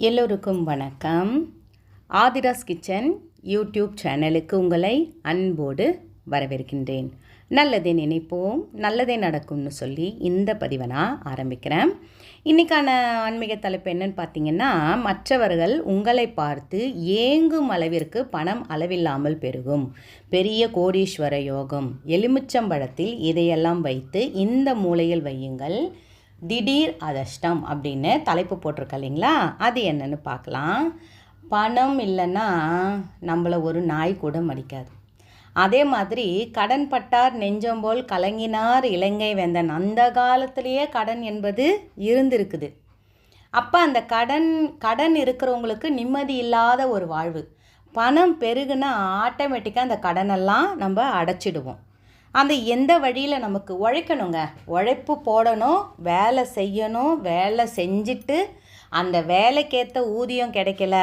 எல்லோருக்கும் வணக்கம். Aadhira's kitchen YouTube சேனலுக்கு உங்களை அன்போடு வரவேற்கின்றேன். நல்லதே நினைப்போம் நல்லதே நடக்கும்னு சொல்லி இந்த பதிவை நான் ஆரம்பிக்கிறேன். இன்றைக்கான ஆன்மீக தலைப்பு என்னன்னு பார்த்தீங்கன்னா மற்றவர்கள் உங்களை பார்த்து ஏங்கும் அளவிற்கு பணம் அளவில்லாமல் பெருகும். பெரிய கோடீஸ்வர யோகம் எலுமிச்சம்பழத்தில் இதையெல்லாம் வைத்து இந்த மூலையில் வையுங்கள். திடீர் அதிர்ஷ்டம் அப்படின்னு தலைப்பு போட்டிருக்க இல்லைங்களா? அது என்னன்னு பார்க்கலாம். பணம் இல்லைன்னா நம்மளை ஒரு நாய் கூட மடிக்காது. அதே மாதிரி கடன் பட்டார் நெஞ்சம் போல் கலங்கினார் இலங்கை வேந்தன். அந்த காலத்திலேயே கடன் என்பது இருந்திருக்குது. அப்போ அந்த கடன் கடன் இருக்கிறவங்களுக்கு நிம்மதி இல்லாத ஒரு வாழ்வு. பணம் பெருகுனா ஆட்டோமேட்டிக்காக அந்த கடனெல்லாம் நம்ம அடைச்சிடுவோம். அந்த எந்த வழியில் நமக்கு உழைக்கணுங்க? உழைப்பு போடணும் வேலை செய்யணும் வேலை செஞ்சுட்டு அந்த வேலைக்கேற்ற ஊதியம் கிடைக்கல.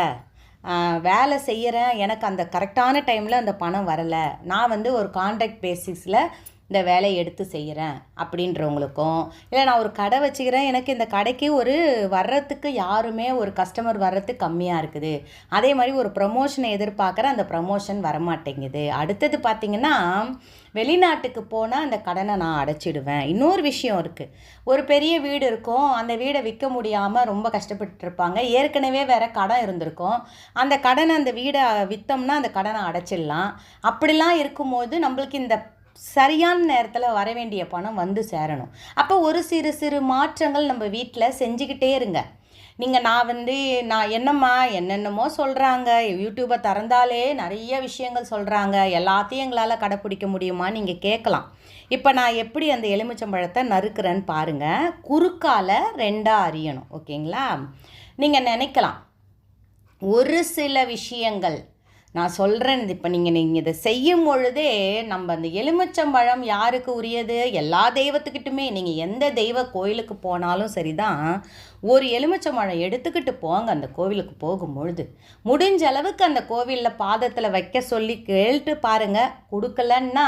வேலை செய்கிறேன் எனக்கு அந்த கரெக்டான டைமில் அந்த பணம் வரலை. நான் வந்து ஒரு கான்ட்ராக்ட் பேசிஸில் இந்த வேலையை எடுத்து செய்கிறேன் அப்படின்றவங்களுக்கும். இல்லை நான் ஒரு கடை வச்சுக்கிறேன். எனக்கு இந்த கடைக்கு ஒரு வர்றதுக்கு யாருமே ஒரு கஸ்டமர் வர்றதுக்கு கம்மியாக இருக்குது. அதே மாதிரி ஒரு ப்ரமோஷனை எதிர்பார்க்குற அந்த ப்ரமோஷன் வரமாட்டேங்குது. அடுத்தது பார்த்திங்கன்னா வெளிநாட்டுக்கு போனால் அந்த கடனை நான் அடைச்சிடுவேன். இன்னொரு விஷயம் இருக்குது ஒரு பெரிய வீடு இருக்கும். அந்த வீடை விற்க முடியாமல் ரொம்ப கஷ்டப்பட்டுருப்பாங்க. ஏற்கனவே வேறு கடன் இருந்திருக்கும். அந்த கடனை அந்த வீடை விற்றோம்னா அந்த கடனை அடைச்சிடலாம். அப்படிலாம் இருக்கும்போது நம்மளுக்கு இந்த சரியான நேரத்தில் வர வேண்டிய பணம் வந்து சேரணும். அப்போ ஒரு சிறு சிறு மாற்றங்கள் நம்ம வீட்டில் செஞ்சுக்கிட்டே இருங்க. நீங்கள் நான் வந்து நான் என்னம்மா என்னென்னமோ சொல்கிறாங்க யூடியூப்பை திறந்தாலே நிறைய விஷயங்கள் சொல்கிறாங்க எல்லாத்தையும் எங்களால் கடைப்பிடிக்க முடியுமா? நீங்கள் கேட்கலாம். இப்போ நான் எப்படி அந்த எலுமிச்சம்பழத்தை நறுக்கிறேன்னு பாருங்கள் குறுக்கால ரெண்டாக அறியணும் ஓகேங்களா? நீங்கள் நினைக்கலாம். ஒரு சில விஷயங்கள் நான் சொல்கிறேன் இப்போ நீங்கள் நீங்கள் இதை செய்யும் பொழுதே நம்ம அந்த எலுமிச்சம்பழம் யாருக்கு உரியது? எல்லா தெய்வத்துக்கிட்டுமே. நீங்கள் எந்த தெய்வ கோயிலுக்கு போனாலும் சரிதான். ஒரு எலுமிச்சம்பழம் எடுத்துக்கிட்டு போங்க அந்த கோவிலுக்கு போகும்பொழுது. முடிஞ்ச அளவுக்கு அந்த கோவிலில் பாதத்தில் வைக்க சொல்லி கேட்டு பாருங்கள் கொடுக்கலன்னா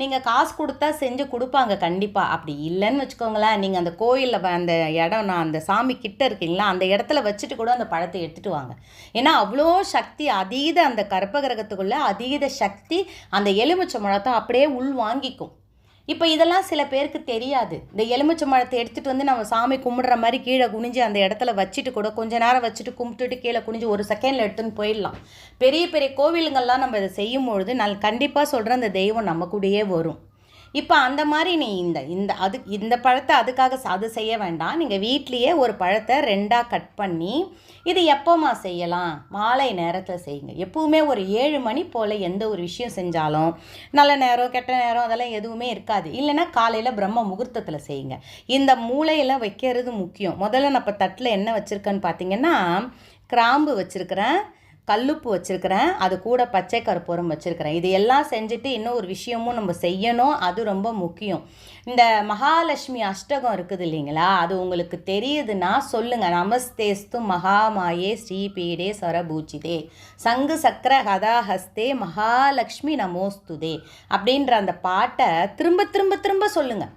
நீங்கள் காசு கொடுத்தா செஞ்சு கொடுப்பாங்க கண்டிப்பாக அப்படி இல்லைன்னு வச்சுக்கோங்களேன். நீங்கள் அந்த கோயிலில் அந்த இடம் நான் அந்த சாமி கிட்ட இருக்கீங்களா அந்த இடத்துல வச்சுட்டு கூட அந்த பழத்தை எடுத்துகிட்டு வாங்க. ஏன்னா அவ்வளோ சக்தி அதீத அந்த கற்பகிரகத்துக்குள்ளே அதீத சக்தி அந்த எலுமிச்சை முழத்தை அப்படியே உள் வாங்கிக்கும். இப்போ இதெல்லாம் சில பேருக்கு தெரியாது. இந்த எலுமிச்சை மரத்தை எடுத்துகிட்டு வந்து நம்ம சாமி கும்பிடுற மாதிரி கீழே குனிஞ்சு அந்த இடத்துல வச்சுட்டு கூட கொஞ்ச நேரம் வச்சுட்டு கும்பிட்டுட்டு கீழே குனிஞ்சு ஒரு செகண்டில் எடுத்துன்னு போயிடலாம். பெரிய பெரிய கோவிலுங்கள்லாம் நம்ம இதை செய்யும் பொழுது நான் கண்டிப்பாக சொல்கிறேன் அந்த தெய்வம் நம்ம கூடயே வரும். இப்போ அந்த மாதிரி நீ இந்த இந்த அது இந்த பழத்தை அதுக்காக அது செய்ய வேண்டாம். நீங்கள் வீட்லேயே ஒரு பழத்தை ரெண்டாக கட் பண்ணி இது எப்போம்மா செய்யலாம்? மாலை நேரத்தில் செய்யுங்க. எப்பவுமே ஒரு ஏழு மணி போல் எந்த ஒரு விஷயம் செஞ்சாலும் நல்ல நேரம் கெட்ட நேரம் அதெல்லாம் எதுவுமே இருக்காது. இல்லைன்னா காலையில் பிரம்ம முகூர்த்தத்தில் செய்யுங்க. இந்த மூளையெல்லாம் வைக்கிறது முக்கியம். முதல்ல நான் இப்போ தட்டில் என்ன வச்சுருக்கேன்னு பார்த்தீங்கன்னா கிராம்பு வச்சுருக்கிறேன். கல்லுப்பு வச்சுருக்கிறேன் அது கூட பச்சை கற்பூரம் வச்சுருக்கிறேன். இது எல்லாம் செஞ்சுட்டு இன்னும் ஒரு விஷயமும் நம்ம செய்யணும். அது ரொம்ப முக்கியம். இந்த மகாலட்சுமி அஷ்டகம் இருக்குது இல்லைங்களா? அது உங்களுக்கு தெரியுதுன்னா சொல்லுங்கள் நமஸ்தேஸ்து மகாமாயே ஸ்ரீபீடே சரபூஜிதே. சங்கு சக்கர கதாஹஸ்தே மகாலட்சுமி நமோஸ்துதே. அப்படின்ற அந்த பாட்டை திரும்ப திரும்ப திரும்ப சொல்லுங்கள்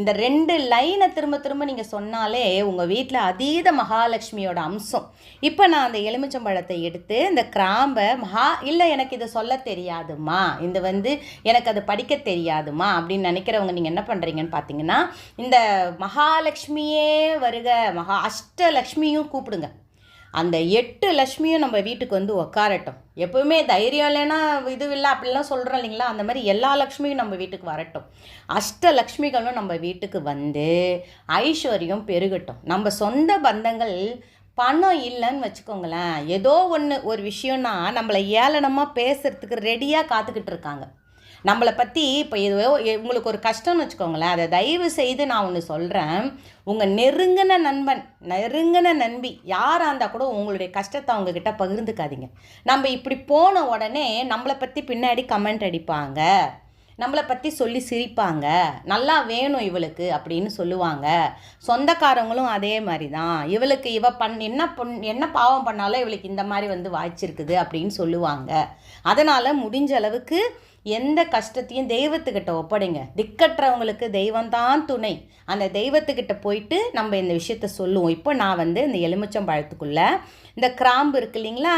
இந்த ரெண்டு லைனை திரும்ப திரும்ப நீங்கள் சொன்னாலே உங்கள் வீட்டில் அதீத மகாலட்சுமியோட அம்சம். இப்போ நான் அந்த எலுமிச்சம்பழத்தை எடுத்து இந்த கிராம்பை மகா இல்லை எனக்கு இதை சொல்ல தெரியாதுமா இந்த வந்து எனக்கு அது படிக்க தெரியாதுமா அப்படின்னு நினைக்கிறவங்க நீங்கள் என்ன பண்ணுறீங்கன்னு பார்த்தீங்கன்னா இந்த மகாலட்சுமியே வருக மகா அஷ்டலக்ஷ்மியும் கூப்பிடுங்க. அந்த எட்டு லக்ஷ்மியும் நம்ம வீட்டுக்கு வந்து உக்காரட்டும். எப்பவுமே தைரியம் இல்லைன்னா இது இல்லை அப்படிலாம் சொல்கிறோம் இல்லைங்களா? அந்த மாதிரி எல்லா லக்ஷ்மியும் நம்ம வீட்டுக்கு வரட்டும். அஷ்ட லக்ஷ்மிகளும் நம்ம வீட்டுக்கு வந்து ஐஸ்வர்யம் பெருகட்டும். நம்ம சொந்த பந்தங்கள் பணம் இல்லைன்னு வச்சுக்கோங்களேன். ஏதோ ஒன்று ஒரு விஷயம்னா நம்மளை ஏளனமாக பேசுகிறதுக்கு ரெடியாக காத்துக்கிட்டு இருக்காங்க. நம்மளை பற்றி இப்போ ஏதோ எ- உங்களுக்கு ஒரு கஷ்டம்னு வச்சுக்கோங்களேன். அதை தயவு செய்து நான் ஒன்று சொல்கிறேன் உங்கள் நெருங்கின நண்பன் நெருங்கின நண்பி யாராக இருந்தால் கூட உங்களுடைய கஷ்டத்தை அவங்கக்கிட்ட பகிர்ந்துக்காதீங்க. நம்ம இப்படி போன உடனே நம்மளை பற்றி பின்னாடி கமெண்ட் அடிப்பாங்க. நம்மளை பற்றி சொல்லி சிரிப்பாங்க. நல்லா வேணும் இவளுக்கு அப்படின்னு சொல்லுவாங்க. சொந்தக்காரங்களும் அதே மாதிரி தான் இவளுக்கு இவ பண் என்ன பொன் என்ன பாவம் பண்ணாலும் இவளுக்கு இந்த மாதிரி வந்து வாய்ச்சிருக்குது அப்படின்னு சொல்லுவாங்க. அதனால் முடிஞ்ச அளவுக்கு எந்த கஷ்டத்தையும் தெய்வத்துக்கிட்ட ஒப்படைங்க. திக்கற்றவங்களுக்கு தெய்வம்தான் துணை. அந்த தெய்வத்துக்கிட்ட போயிட்டு நம்ம இந்த விஷயத்த சொல்லுவோம். இப்போ நான் வந்து இந்த எலுமிச்சம்பழத்துக்குள்ளே இந்த கிராம்பு இருக்கு இல்லைங்களா?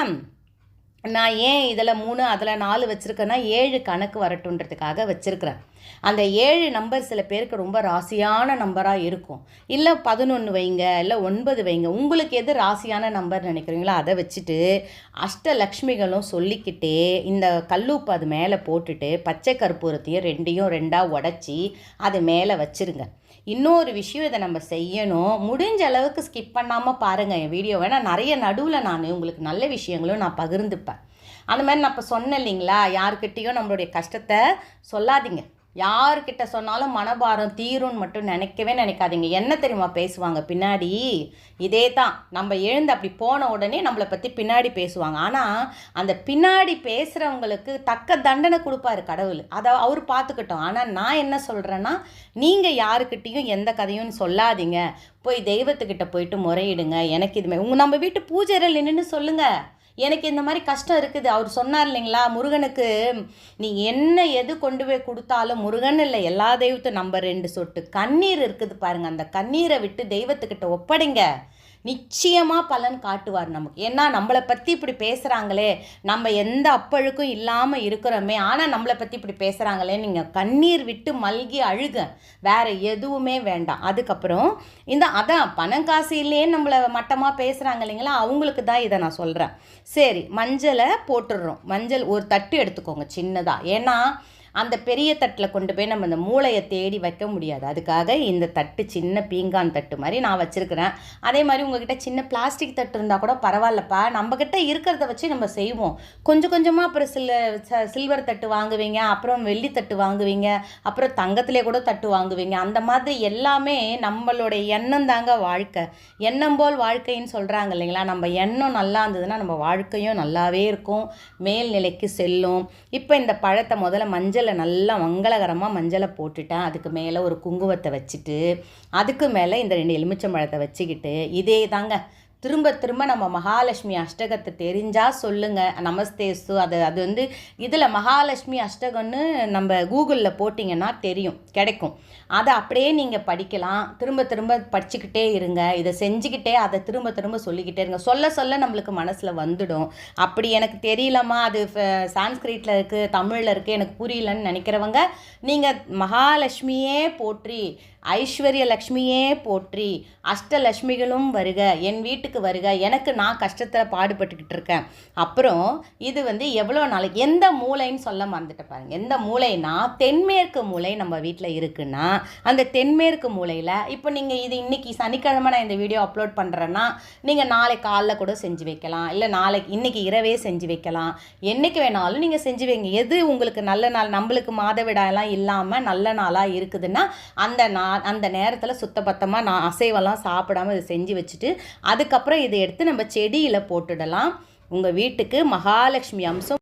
நான் ஏன் இதில் மூணு அதில் நாலு வச்சுருக்கேன்னா ஏழு கணக்கு வரட்டுன்றதுக்காக வச்சுருக்கிறேன். அந்த ஏழு நம்பர் சில பேருக்கு ரொம்ப ராசியான நம்பராக இருக்கும். இல்லை பதினொன்று வைங்க இல்லை ஒன்பது வைங்க உங்களுக்கு எது ராசியான நம்பர் நினைக்கிறீங்களோ அதை வச்சுட்டு அஷ்டலக்ஷ்மிகளும் சொல்லிக்கிட்டே இந்த கல்லூப்பு அது மேலே போட்டுட்டு பச்சை கற்பூரத்தையும் ரெண்டையும் ரெண்டாக உடச்சி அது மேலே வச்சுருங்க. இன்னொரு விஷயம் இதை நம்ம செய்யணும். முடிஞ்ச அளவுக்கு ஸ்கிப் பண்ணாமல் பாருங்கள் என் வீடியோ வேணால் நிறைய நடுவில் நான் உங்களுக்கு நல்ல விஷயங்களும் நான் பகிர்ந்துப்பேன். அந்த மாதிரி நான் இப்போ சொன்னேன் இல்லைங்களா? யாருக்கிட்டேயும் நம்மளுடைய கஷ்டத்தை சொல்லாதீங்க. யாருக்கிட்ட சொன்னாலும் மனபாரம் தீரும்னு மட்டும் நினைக்கவே நினைக்காதீங்க. என்ன தெரியுமா பேசுவாங்க? பின்னாடி இதே தான். நம்ம எழுந்து அப்படி போன உடனே நம்மளை பற்றி பின்னாடி பேசுவாங்க. ஆனால் அந்த பின்னாடி பேசுகிறவங்களுக்கு தக்க தண்டனை கொடுப்பாரு கடவுள். அதை அவர் பார்த்துக்கிட்டோம். ஆனால் நான் என்ன சொல்கிறேன்னா நீங்கள் யாருக்கிட்டேயும் எந்த கதையும் சொல்லாதீங்க. போய் தெய்வத்துக்கிட்ட போயிட்டு முறையிடுங்க. எனக்கு இதுமே உங்கள் நம்ம வீட்டு பூஜைகள் நின்று சொல்லுங்கள் எனக்கு இந்த மாதிரி கஷ்டம் இருக்குது. அவர் சொன்னார் இல்லைங்களா முருகனுக்கு நீ என்ன எது கொண்டு போய் கொடுத்தாலும் முருகன் இல்லை எல்லா தெய்வத்தையும் நம்ம ரெண்டு சொட்டு கண்ணீர் இருக்குது பாருங்கள் அந்த கண்ணீரை விட்டு தெய்வத்துக்கிட்ட ஒப்படைங்க. நிச்சயமாக பலன் காட்டுவார் நமக்கு. ஏன்னா நம்மளை பற்றி இப்படி பேசுகிறாங்களே நம்ம எந்த அப்பழுக்கும் இல்லாமல் இருக்கிறோமே ஆனால் நம்மளை பற்றி இப்படி பேசுகிறாங்களே நீங்கள் கண்ணீர் விட்டு மல்கி அழுக. வேறு எதுவுமே வேண்டாம். அதுக்கப்புறம் இந்த அதான் பணம் காசு இல்லையே நம்மளை மட்டமாக பேசுகிறாங்க இல்லைங்களா அவங்களுக்கு தான் இதை நான் சொல்கிறேன் சரி மஞ்சளை போட்டுடுறோம். மஞ்சள் ஒரு தட்டு எடுத்துக்கோங்க சின்னதாக ஏன்னா அந்த பெரிய தட்டில் கொண்டு போய் நம்ம இந்த மூளையை தேடி வைக்க முடியாது. அதுக்காக இந்த தட்டு சின்ன பீங்கான் தட்டு மாதிரி நான் வச்சுருக்கிறேன். அதே மாதிரி உங்ககிட்ட சின்ன பிளாஸ்டிக் தட்டு இருந்தால் கூட பரவாயில்லப்பா. நம்மக்கிட்ட இருக்கிறத வச்சு நம்ம செய்வோம். கொஞ்சம் கொஞ்சமாக அப்புறம் சில சில்வர் தட்டு வாங்குவீங்க அப்புறம் வெள்ளி தட்டு வாங்குவீங்க அப்புறம் தங்கத்திலே கூட தட்டு வாங்குவீங்க. அந்த மாதிரி எல்லாமே நம்மளுடைய எண்ணம் தாங்க வாழ்க்கை. எண்ணம் போல் வாழ்க்கைன்னு சொல்கிறாங்க இல்லைங்களா? நம்ம எண்ணம் நல்லா இருந்ததுன்னா நம்ம வாழ்க்கையும் நல்லாவே இருக்கும். மேல்நிலைக்கு செல்லும். இப்போ இந்த பழத்தை முதல்ல மஞ்சள் மஞ்சளை நல்லா மங்களகரமாக மஞ்சளை போட்டுட்டேன் அதுக்கு மேலே ஒரு குங்குமத்தை வச்சுட்டு அதுக்கு மேலே இந்த ரெண்டு எலுமிச்சம்பழத்தை வச்சுக்கிட்டு இதே தாங்க திரும்ப திரும்ப நம்ம மகாலட்சுமி அஷ்டகத்தை தெரிஞ்சால் சொல்லுங்கள் நமஸ்தேசு அது அது வந்து இதில் மகாலட்சுமி அஷ்டகம்னு நம்ம கூகுளில் போட்டிங்கன்னா தெரியும் கிடைக்கும். அதை அப்படியே நீங்கள் படிக்கலாம். திரும்ப திரும்ப படிச்சுக்கிட்டே இருங்க. இதை செஞ்சுக்கிட்டே அதை திரும்ப திரும்ப சொல்லிக்கிட்டே இருங்க. சொல்ல சொல்ல நம்மளுக்கு மனசில் வந்துடும். அப்படி எனக்கு தெரியலம்மா அது சான்ஸ்கிரிட்டில் இருக்குது தமிழில் இருக்குது எனக்கு புரியலன்னு நினைக்கிறவங்க நீங்கள் மகாலட்சுமியே போற்றி ஐஸ்வர்ய லக்ஷ்மியே போற்றி. அஷ்டலக்ஷ்மிகளும் வருக. என் வீட்டுக்கு வருக. எனக்கு நான் கஷ்டத்தில் பாடுபட்டுக்கிட்டு இருக்கேன். அப்புறம் இது வந்து எவ்வளோ நாளைக்கு எந்த மூளைன்னு சொல்ல மறந்துட்டு பாருங்க. எந்த மூளைனா தென்மேற்கு மூளை நம்ம வீட்டில் இருக்குன்னா அந்த தென்மேற்கு மூலையில் இப்போ நீங்கள் இது இன்றைக்கி சனிக்கிழமை நான் இந்த வீடியோ அப்லோட் பண்ணுறேன்னா நீங்கள் நாளைக்கு காலைல கூட செஞ்சு வைக்கலாம். இல்லை நாளைக்கு இன்னைக்கு இரவே செஞ்சு வைக்கலாம். என்றைக்கு வேணாலும் நீங்கள் செஞ்சு வைங்க. எது உங்களுக்கு நல்ல நாள் நம்மளுக்கு மாதவிடாயெல்லாம் இல்லாமல் நல்ல நாளாக இருக்குதுன்னா அந்த நாள் அந்த நேரத்தில் சுத்தபத்தமாக நான் அசைவெல்லாம் சாப்பிடாமல் இதை செஞ்சு வச்சுட்டு அதுக்கப்புறம் இதை எடுத்து நம்ம செடியில் போட்டுடலாம். உங்கள் வீட்டுக்கு மகாலட்சுமி அம்சம்